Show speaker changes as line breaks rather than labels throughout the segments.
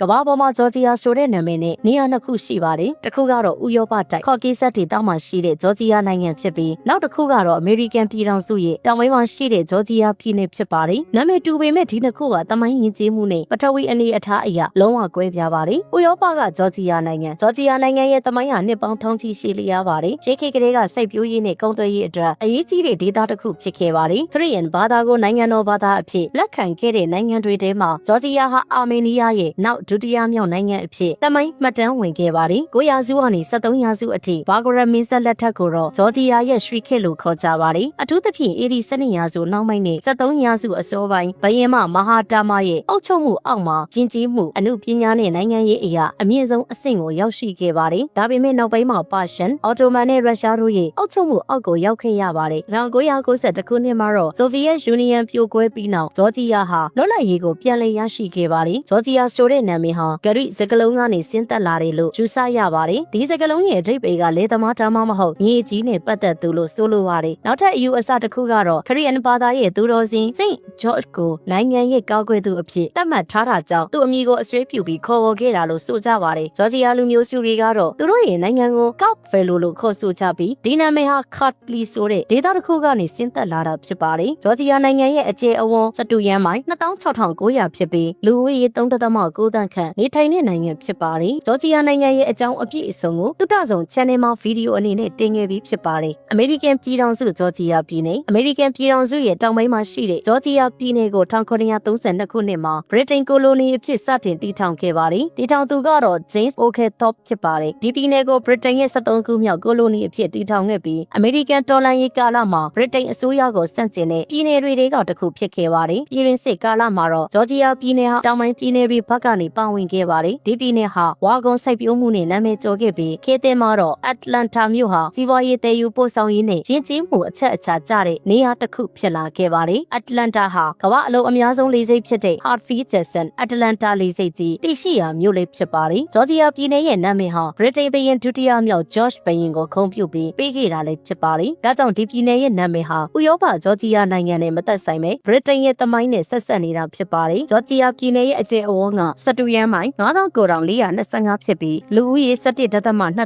ကမ္ဘာပေါ်မှာဂျော်ဂျီယာဆိုတဲ့နာမည်နဲ့နေရာနှစ်ခုရှိပါတယ်တစ်ခုကတော့ဥရောပတိုက်ခေါ်ကီဆက်တီတောင်မှာရှိတဲ့ဂျော်ဂျီယာနိုင်ငံဖြစ်ပြီးနောက်တစ်ခုကတော့အမေရိကန်ပြည်ထောင်စုရဲ့တောင်ပိုင်းမှာရှိတဲ့ဂျော်ဂျီယာပြည်နယ်ဖြစ်ပါတယ်နာမည်တူပေမဲ့ဒီနှစ်ခုကတမိုင်းယဉ်ကျေးမှုနဲ့ပထဝီအနေအထားအရလုံးဝကွဲပြားပါတယ်ဥရောပကဂျော်ဂျီယာနိုင်ငံဂျော်ဂျီယာနိုင်ငံရဲ့တမိုင်းဟာနှစ်ပေါင်းထောင်ချီရှည်လျားပါတယ်ရှေးခေတ်ကလေးကစိတ်ပြိုးရေးနဲ့ကုန်သွယ်ရေးအတွက်အရေးကြီးတဲ့ဒေသတစ်ခုဖြစ်ခဲ့ပါတယ်ခရီးယန်ဘာသာကိုနိုင်ငံတော်ဘာသာအဖြစ်လက်ခံခဲ့တဲ့နိုင်ငံတွေထဲမှာဂျော်ဂျီယာဟာအာမေးနီးယားရဲ့နောက်ဒုတိယမြောက်နိုင်ငံအဖြစ်တမိုင်းမှတ်တမ်းဝင်ခဲ့ပါတယ်9ရာစုကနေ73ရာစုအထိဘာဂရမင်းဆက်လက်ထက်ကိုတော့ဂျော်ဂျီယာရဲ့ရွှေခေတ်လို့ခေါ်ကြပါတယ်အထူးသဖြင့်အေဒီ12ရာစုနောက်ပိုင်းနဲ့73ရာစုအစောပိုင်းဘယင်မမဟာတာမရဲ့အုပ်ချုပ်မှုအောက်မှာယဉ်ကျေးမှုအမှုပညာနဲ့နိုင်ငံရေးအရာအမြင့်ဆုံးအဆင့်ကိုရောက်ရှိခဲ့ပါတယ်ဒါပေမဲ့နောက်ပိုင်းမှာပါရှန်အော်တိုမန်နဲ့ရုရှားတို့ရဲ့အုပ်ချုပ်မှုအောက်ကိုရောက်ခဲ့ရပါတယ်1990ခုနှစ်မှာတော့ဆိုဗီယက်ယူနီယံပြိုကွဲပြီးနောက်ဂျော်ဂျီယာဟာလွတ်လပ်ရေးကိုပြန်လည်ရရှိခဲ့ပါတယ်ဂျော်ဂျီယာဆိုတဲ့နာမည်ဟာဂရိစကလုံးကနေဆင်းသက်လာတယ်လို့ယူဆရပါတယ်ဒီစကလုံးရဲ့အဓိပ္ပာယ်ကလေသမားဒါမှမဟုတ်မြေကြီးနဲ့ပတ်သက်သူလို့ဆိုလိုပါတယ်နောက်ထပ်အယူအဆတစ်ခုကတော့ခရီးယန်ဘာသာရဲ့သူတော်စင်စိန့်ဂျော့ကိုနိုင်ငံရဲ့ကောက်ွယ်သူအဖြစ်သတ်မှတ်ထားတာကြောင့်သူ့အမည်ကိုအဆွေးပြုပြီးခေါ်ဝေါ်ခဲ့တာလို့ဆိုကြပါတယ်ဂျော်ဂျီယာလူမျိုးစုတွေကတော့သူတို့ရဲ့နိုင်ငံကိုကောက်ဖယ်လိုလို့ခေါ်ဆိုကြပြီးဒီနာမည်ဟာခတ်လီဆိုတဲ့ဒေသတစ်ခုကနေဆင်းသက်လာတာဖြစ်ပါတယ်ဂျော်ဂျီယာနိုင်ငံရဲ့အကျယ်အဝန်းစတူယန်မိုင်26900ဖြစ်ပြီးလူဦးရေ3.9တန်းခန့်နေထိုင်တဲ့နိုင်ငံဖြစ်ပါတယ်ဂျော်ဂျီယာနိုင်ငံရဲ့အကြောင်းအပြည့်အစုံကိုတုတဆုံ channel မှာဗီဒီယိုအနေနဲ့တင်ခဲ့ပြီးဖြစ်ပါတယ်အမေရိကန်ပြည်ထောင်စုဂျော်ဂျီယာပြည်နယ်အမေရိကန်ပြည်ထောင်စုရဲ့တောင်ပိုင်းမှာရှိတဲ့ဂျော်ဂျီယာပြည်နယ်ကို1932ခုနှစ်မှာဗြိတိန်ကိုလိုနီအဖြစ်စတင်တည်ထောင်ခဲ့ပါတယ်တည်ထောင်သူကတော့ James Oglethorpe ဖြစ်ပါတယ်ဒီပြည်နယ်ကိုဗြိတိန်ရဲ့73ခုမြောက်ကိုလိုနီအဖြစ်တည်ထောင်ခဲ့ပြီးအမေရိကန်တော်လှန်ရေးကာလမှာဗြိတိန်အစိုးရကိုဆန့်ကျင်တဲ့ပြည်နယ်တွေကတစ်ခုဖြစ်ခဲ့ပါတယ်ပြည်ရင်းစစ်ကာလမှာတော့ဂျော်ဂျီယာပြည်နယ်ဟာတောင်ပိုင်းပြည်နယ်တွေဘက်ကနေပါဝင်ခဲ့ပါတယ်ဒီပြည်နယ်ဟာဝါဂွန်စိုက်ပျိုးမှုနဲ့နာမည်ကျော်ခဲ့ပြီးခေတ်သစ်မှာတော့အတ္တလန်တာမြို့ဟာစီးပွားရေးတည်ယူပို့ဆောင်ရေးနဲ့ရင်းချင်းမှုအချက်အချာကျတဲ့နေရာတစ်ခုဖြစ်လာခဲ့ပါတယ်အတ္တလန်တာဟာကမ္ဘာအလုံးအများဆုံးလေဆိပ်ဖြစ်တဲ့ Hartfield Jackson အတ္တလန်တာလေဆိပ်ကြီးတရှိရာမြို့လေးဖြစ်ပါတယ်ဂျော်ဂျီယာပြည်နယ်ရဲ့နာမည်ဟာဗြိတိန်ဘုရင်ဒုတိယမြောက် George ဘုရင်ကိုခုံပြုပြီးပေးခဲ့တာလည်းဖြစ်ပါတယ်ဒါကြောင့်ဒီပြည်နယ်ရဲ့နာမည်ဟာဥရောပဂျော်ဂျီယာနိုင်ငံနဲ့မသက်ဆိုင်ပဲဗြိတိန်ရဲ့သမိုင်းနဲ့ဆက်ဆက်နေတာဖြစ်ပါတယ်ဂျော်ဂျီယာပြည်နယ်ရဲ့အကျယ်အဝန်းကစတူယန်မိုင်9425ဖြစ်ပြီးလူဦးရေ17.2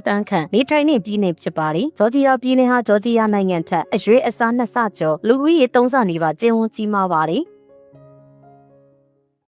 တန်းခန့်နေထိုင်နေပြည်နယ်ဖြစ်ပါတယ်ဂျော်ဂျီယာပြည်နယ်ဟာဂျော်ဂျီယာနိုင်ငံထက်အရွေးအစားနှစ်ဆကျော်လူဦးရေ3ဆနေပါကျင်းဝန်းကြီးမားပါတယ်